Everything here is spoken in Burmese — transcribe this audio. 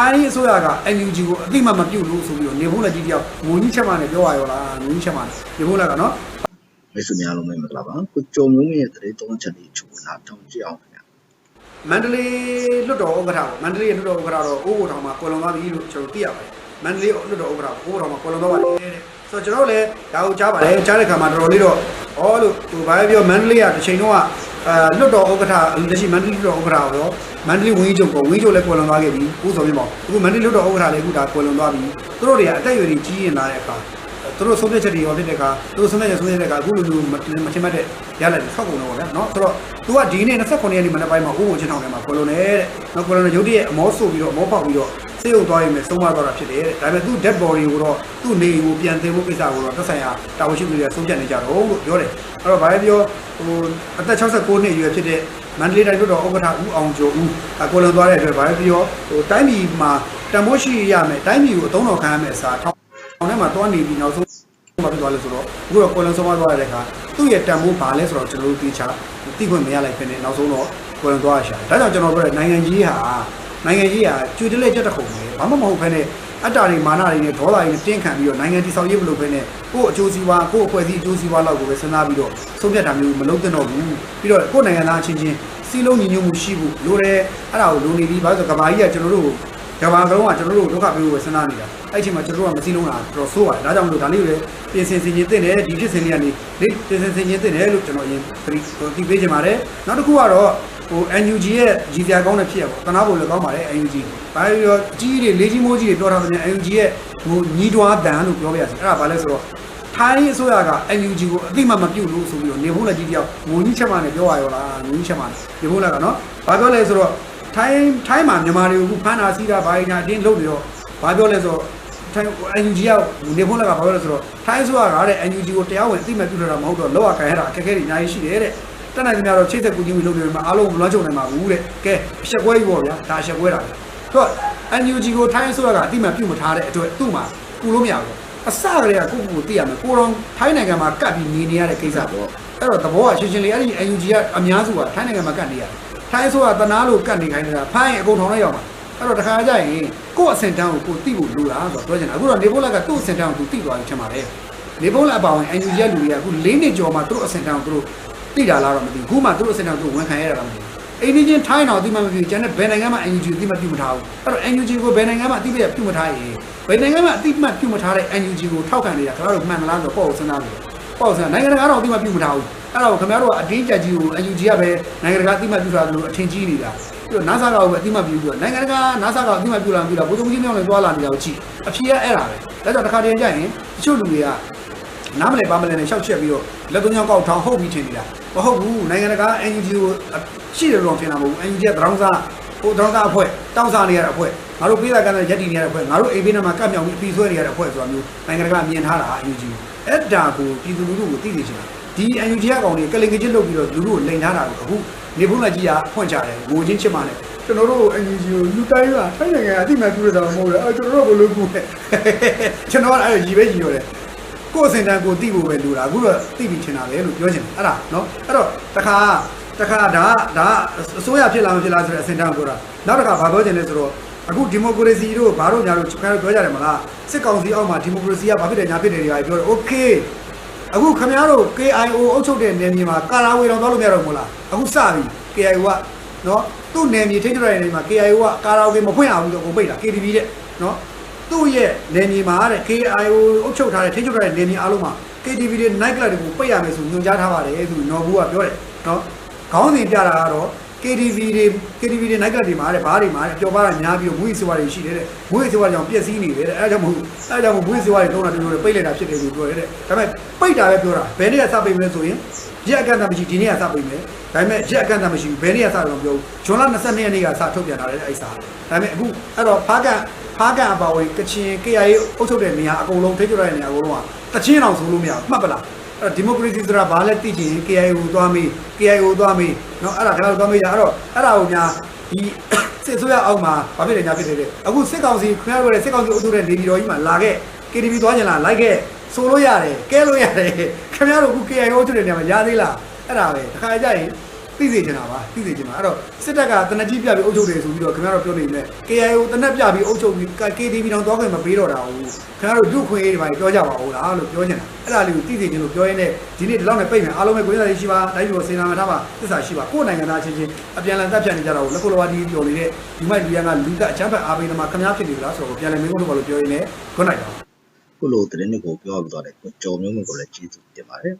ထိုင်းအစိုးရက NUG ကိုအတိမတ်မပြုတ်လို့ဆိုပြီးတော့နေဖို့လက်ကြီးတယောက်ငိုကြီးချက်မှနဲ့ပြောရရောလားငိုကြီးချက်မှနေဖို့လက်ကနော်မိတ်ဆွေများလုံးပဲမင်္ဂလာပါကိုကြုံမျိုးမင်းရဲ့တရေသုံးချက်လေးချိုးလာတောင်းကြည့်အောင်ခင်ဗျာမန္တလေးလွတ်တော်ဥက္ကဋ္ဌပေါ့မန္တလေးလွတ်တော်ဥက္ကဋ္ဌတော့အိုးဘိုထောင်မှာကွယ်လွန်သွားပြီလို့ကျွန်တော်သိရပါတယ်မန္တလေးလွတ်တော်ဥက္ကဋ္ဌအိုးဘိုထောင်မှာကွယ်လွန်သွားပါတယ်တဲ့ဆိုတော့ကျွန်တော်လည်းဒါကိုကြားပါတယ်ကြားတဲ့ခါမှာတော်တော်လေးတော့ဩလို့သူဘာပဲပြောမန္တလေးကတစ်ချိန်တော့အာလွတ်တော်ဥက္ကဋ္ဌလက်ရှိမန္တလေးလွတ်တော်ဥက္ကဋ္ဌရော မန္တလေးဝင်းကြီးချုပ်ကိုဝင်းကြီးချုပ်လည်းကွယ်လွန်သွားခဲ့ပြီဦးစောမြင့်ပေါ့အခုမန္တလေးလွတ်တော်ဥက္ကဋ္ဌလည်းအခုဒါကွယ်လွန်သွားပြီသူတို့တွေကအသက်အရွယ်ကြီးကြီးရင်လာတဲ့အခါသူတို့ဆုံးဖြတ်ချက်တွေရောဖြစ်တဲ့အခါသူတို့ဆုံးဖြတ်ချက်ဆုံးဖြတ်တဲ့အခါအခုလိုလိုမတင်မချင်မတ်တဲ့ရလိုက်ဆောက်ကုန်တော့ဗျာနော်ဆိုတော့ तू ကဒီနေ့29ရက်နေ့မနေ့ပိုင်းမှာအိုးဘုံချင်းထောင်ထဲမှာကွယ်လွန်တယ်တဲ့နော်ကွယ်လွန်တဲ့ရုပ်တရက်အမောဆိုးပြီးတော့အမောပေါက်ပြီးတော့ဆေးရုံသွားရင်ပဲဆုံးမသွားတာဖြစ်တယ်တဲ့ဒါပေမဲ့ तू dead body ကိုတော့သူ့နေကိုပြန်သင်ဖို့ကိစ္စကိုတော့သက်ဆိုင်ရာတာဝန်ရှိသူတွေကဆုံးဖြတ်နေကြတော့လို့ပြောတယ်အဲ့တော့ဘာပဲပြောဟိုအသက်69နှစ်အရွယ်ဖြစ်တဲ့ မန္တလေးတိုင်းလွှတ်တော်ဥက္ကဋ္ဌဦးအောင်ကျော်ဦးအကွယ်လွန်သွားတဲ့အတွက်ဘာပဲပြောဟိုတိုင်းပြည်မှာတန်ဖိုးရှိရမယ်တိုင်းပြည်ကိုအသုံးတော်ခံရမယ်အစားထောင်ထောင်ထဲမှာတွားနေပြီးနောက်ဆုံးမဖြစ်သွားလဲဆိုတော့အခုတော့ကွယ်လွန်ဆုံးမသွားတဲ့အခါသူ့ရဲ့တန်ဖိုးဘာလဲဆိုတော့ကျွန်တော်တို့သိချာသိခွင့်မရလိုက်ဖြစ်နေနောက်ဆုံးတော့ကွယ်လွန်သွားရှာဒါကြောင့်ကျွန်တော်ပြောတဲ့နိုင်ငံကြီးဟာနိုင်ငံကြီးဟာကျွေးတလဲကြက်တခုံပဲဘာမှမဟုတ်ဘဲနဲ့ အတ္တတွေမာနတွေနဲ့ဒေါသတွေနဲ့တင်းခံပြီးတော့နိုင်ငံတည်ဆောက်ရေးမလုပ်ဘဲနဲ့ကိုယ့်အကျိုးစီးပွားကိုယ့်အဖွဲ့အစည်းအကျိုးစီးပွားလောက်ကိုပဲစဉ်းစားပြီးတော့ဆုံးဖြတ်တာမျိုးမလုပ်သင့်တော့ဘူးပြီးတော့ကိုယ့်နိုင်ငံသားအချင်းချင်းစီးလုံးညီညွတ်မှုရှိဖို့လိုတယ်အဲ့ဒါကိုလိုနေပြီးဘာလို့ဆိုကဘာကြီးကကျွန်တော်တို့ကိုကဘာကလုံးကကျွန်တော်တို့ဒုက္ခပေးဖို့ပဲစဉ်းစားနေတာအဲ့ဒီချိန်မှာကျွန်တော်တို့ကမစည်းလုံးတာတော်တော်ဆိုးပါတယ်ဒါကြောင့်မလို့ဒါလေးကိုလည်းပြင်ဆင်ဆင်ခြင်သင့်တယ်ဒီဖြစ်စဉ်လေးကနေလေပြင်ဆင်ဆင်ခြင်သင့်တယ်လို့ကျွန်တော်အရင်သိပေးချင်ပါတယ်နောက်တစ်ခုကတော့ ဟို NUG ရဲ့ရည်စရာကောင်းတဲ့ဖြစ်ရပေါ့တနာဖို့လည်းကောင်းပါတယ် NUG ဘာလို့ရောကြီးတွေလေးကြီးမိုးကြီးတွေပြောထားတဲ့ NUG ရဲ့ဟိုညီးတွားတန်လို့ပြောပြရစီအဲ့ဒါဘာလဲဆိုတော့ထိုင်းအစိုးရက NUG ကိုအတိမတ်မပြုတ်လို့ဆိုပြီးတော့နေဖို့လက်ကြီးတယောက်ငိုကြီးချက်မှနဲ့ပြောရရောလားငိုကြီးချက်မှနေဖို့လက်ကနော်ဘာပြောလဲဆိုတော့ထိုင်းထိုင်းမှာမြန်မာတွေကိုဖမ်းတာစီးတာဘာညာအတင်းလုပ်နေတော့ဘာပြောလဲဆိုတော့ထိုင်း NUG ကနေဖို့လက်ကဘာပြောလဲဆိုတော့ထိုင်းအစိုးရကတဲ့ NUG ကိုတရားဝင်အတိမတ်ပြုတ်တာမဟုတ်တော့လောက်ရခံရတာအခက်အခဲတွေအများကြီးရှိတယ်တဲ့ တက်နိုင်ကြတော့ချိတ်ဆက်ကူကြီးလုပ်နေမှာအားလုံးမလွှမ်းချုံနိုင်ပါဘူးတဲ့ကဲအချက်ကွဲကြီးပေါ့ဗျာဒါအချက်ကွဲတာပဲတော့ NUG ကိုထိုင်းအစိုးရကအတိမတ်ပြုတ်မထားတဲ့အတွက်သူ့မှာကူလို့မရဘူးအစကတည်းကကိုယ့်ကိုယ်သိရမယ်ကိုတော်ထိုင်းနိုင်ငံမှာကတ်ပြီးနေနေရတဲ့ကိစ္စပေါ့အဲ့တော့သဘောကရှင်းရှင်းလေးအဲ့ဒီ NUG ကအများစုကထိုင်းနိုင်ငံမှာကတ်နေရတယ်ထိုင်းအစိုးရတနာလို့ကတ်နေခိုင်းနေတာဖိုင်းအကုန်ထောင်လိုက်ရောက်မှာအဲ့တော့တခါကြရင်ကိုယ့်အစင်တန်းကိုကိုသိဖို့လိုတာဆိုတော့ပြောချင်တာအခုတော့နေပိုးလက်ကသူ့အစင်တန်းကိုသူသိသွားပြီထင်ပါတယ်နေပိုးလက်အပါဝင် NUG ရဲ့လူတွေကအခု၄နှစ်ကျော်မှသူတို့အစင်တန်းကိုသူတို့ သိတာလားတော့မသိဘူးခုမှသူတို့အစင်တန်းကိုသူဝန်ခံရတာမသိဘူးအိန္ဒိချင်းထိုင်းတော်အတိမမပြုကျန်တဲ့ဘယ်နိုင်ငံမှ NUG အတိမပြုမထားဘူးအဲ့တော့ NUG ကိုဘယ်နိုင်ငံမှအတိမပြုမထားရင်ဘယ်နိုင်ငံမှအတိမပြုမထားတဲ့ NUG ကိုထောက်ခံနေတာခင်ဗျားတို့မှန်လားဆိုတော့ပေါ့ကိုစဉ်းစားနေပေါ့စဉ်းစားနိုင်ငံတကာတော့အတိမပြုမထားဘူးအဲ့တော့ခင်ဗျားတို့ကအတင်းကြပ်ကြီးကို NUG ကပဲနိုင်ငံတကာအတိမပြုထားတယ်လို့အထင်ကြီးနေတာပြီးတော့ NASA ကပဲအတိမပြုပြီးတော့နိုင်ငံတကာ NASA ကအတိမပြုလာပြီးတော့ဘုသူကြီးမြောင်းလည်းသွားလာနေတာကိုကြည့်အဖြေကအဲ့ဒါပဲဒါကြောင့်တစ်ခါတည်းကျရင်တချို့လူတွေက နားမလဲပါမလဲနဲ့ရှောက်ချက်ပြီးတော့လက်သွင်းကြောင်းကောက်ထောင်ဟုတ်ပြီးထင်နေတာမဟုတ်ဘူးနိုင်ငံတကာ NUG ကိုရှိတယ်လို့ထင်တာမဟုတ်ဘူး NUG ကတရောင်းစားဟိုတရောင်းစားအဖွဲ့တောင်းစားနေရတဲ့အဖွဲ့ငါတို့ပေးတာကလည်းရက်တည်နေရတဲ့အဖွဲ့ငါတို့အိမ်ဘေးနားမှာကပ်မြောင်ပြီးပြီးဆွဲနေရတဲ့အဖွဲ့ဆိုတာမျိုးနိုင်ငံတကာမြင်ထားတာ NUG အဲ့ဒါကိုပြည်သူလူထုကိုသိသိချင်တာဒီ NUG ကကောင်တွေကလင်ကချင်းလုပ်ပြီးတော့လူထုကိုလိန်ထားတာကိုအခုနေဖုန်းလက်ကြီးကဖွင့်ချတယ်ငိုချင်းချစ်မှနဲ့ကျွန်တော်တို့ NUG ကိုလူတိုင်းကထိုင်းနိုင်ငံအတိမတ်ပြုရတာမဟုတ်ဘူးအဲကျွန်တော်တို့ဘယ်လိုကူလဲကျွန်တော်ကအဲ့ရီပဲရီရောတယ် ကိုယ်စင်တန်းကိုတိဖို့ပဲလိုတာအခုတော့တိပြီးချင်တာပဲလို့ပြောချင်တယ်အဲ့ဒါနော်အဲ့တော့တခါတခါဒါဒါအစိုးရဖြစ်လာမဖြစ်လာဆိုတဲ့အစင်တန်းကိုပြောတာနောက်တစ်ခါဘာပြောချင်လဲဆိုတော့အခုဒီမိုကရေစီတို့ဘာတို့ညာတို့ခင်ဗျားတို့ပြောကြတယ်မလားစစ်ကောင်စီအောက်မှာဒီမိုကရေစီကဘာဖြစ်တယ်ညာဖြစ်တယ်တွေကပြောတယ်โอเคအခုခင်ဗျားတို့ KIO အုပ်ချုပ်တဲ့နယ်မြေမှာကာရာဝေတော်သွားလို့မရတော့ဘူးလားအခုစပြီ KIO ကနော်သူ့နယ်မြေထိန်းချုပ်ရတဲ့နေရာမှာ KIO ကကာရာဝေမဖွင့်အောင်ဆိုကိုပိတ်တာ KTV တဲ့နော် သူ့ရဲ့နယ်မြေမှာတဲ့ KIO အုပ်ချုပ်ထားတဲ့ထိန်းချုပ်ထားတဲ့နယ်မြေအားလုံးမှာ KTV တွေ night club တွေကိုပိတ်ရမယ်ဆိုညွှန်ကြားထားပါတယ်သူနော်ဘူးကပြောတယ်နော်ခေါင်းစဉ်ပြတာကတော့ KTV တွေ KTV တွေ night club တွေမှာတဲ့ဘားတွေမှာတဲ့ပျော်ပါတာများပြီးတော့မွေးစေဝါတွေရှိတယ်တဲ့မွေးစေဝါကြောင့်ပျက်စီးနေတယ်တဲ့အဲဒါကြောင့်မဟုတ်အဲဒါကြောင့်မွေးစေဝါတွေတုံးတာတူတူပိတ်လိုက်တာဖြစ်တယ်လို့ပြောတယ်တဲ့ဒါပေမဲ့ပိတ်တာပဲပြောတာဘယ်နေ့ကစပိတ်မလဲဆိုရင်ရက်အကန့်အသတ်မရှိဒီနေ့ကစပိတ်မယ်ဒါပေမဲ့ရက်အကန့်အသတ်မရှိဘူးဘယ်နေ့ကစတော့ပြောဇွန်လ22ရက်နေ့ကစထုတ်ပြန်လာတဲ့အဲ့စာဒါပေမဲ့အခုအဲ့တော့ဖားကန် ဖားကန်အပါဝင်ကချင် KIA အုပ်ချုပ်တဲ့နေရာအကုန်လုံးထိချုပ်ရတဲ့နေရာအကုန်လုံးကတချင်းအောင်ဆိုလို့မရဘူးမှတ်ပလားအဲ့ဒီမိုကရေစီဆိုတာဘာလဲသိချင် KIA ကိုသွားမေး KIA ကိုသွားမေးเนาะအဲ့ဒါကျွန်တော်သွားမေးရအဲ့တော့အဲ့ဒါကိုများဒီစစ်ဆိုရအောက်မှာဘာဖြစ်လဲညာဖြစ်တယ်တဲ့အခုစစ်ကောင်စီခင်ဗျားတို့ရဲ့စစ်ကောင်စီအုပ်ချုပ်တဲ့နေပြည်တော်ကြီးမှာလာခဲ့ KTV သွားကြလားလိုက်ခဲ့ဆိုလို့ရတယ်ကဲလို့ရတယ်ခင်ဗျားတို့အခု KIA အုပ်ချုပ်တဲ့နေရာမှာရသေးလားအဲ့ဒါပဲတခါကြရင် သိစေချင်တာပါသိစေချင်တာအဲ့တော့စစ်တပ်ကတနက်ကြီးပြပြီးအုပ်ချုပ်တယ်ဆိုပြီးတော့ခင်ဗျားတို့ပြောနေတယ် KIO တနက်ပြပြီးအုပ်ချုပ်ပြီး KTV တောင်သွားခွင့်မပေးတော့တာဘူးခင်ဗျားတို့ဒုခွင့်ရေးတွေပါပြောကြပါဦးလားလို့ပြောချင်တာအဲ့ဒါလေးကိုသိစေချင်လို့ပြောရင်းနဲ့ဒီနေ့ဒီလောက်နဲ့ပြိတ်မယ်အားလုံးပဲကိုယ်ရည်ရှိပါတိုင်းပြည်ကိုစေနာမထားပါသစ္စာရှိပါကိုယ်နိုင်ငံသားချင်းချင်းအပြန်အလှန်တပ်ဖြတ်နေကြတာကိုလက်ခုလောဝတီပြောနေတဲ့ဒီမိုက်လူရန်ကလူကအချမ်းဖက်အားပေးသမားခင်ဗျားဖြစ်နေသလားဆိုတော့ပြန်လည်မင်းကုန်းတို့ဘာလို့ပြောရင်းနဲ့ခွန်းနိုင်ပါခုလိုသတင်းတွေကိုပြောပြသွားတယ်ကိုကျော်မျိုးမျိုးကိုလည်းကျေးဇူးတင်ပါတယ်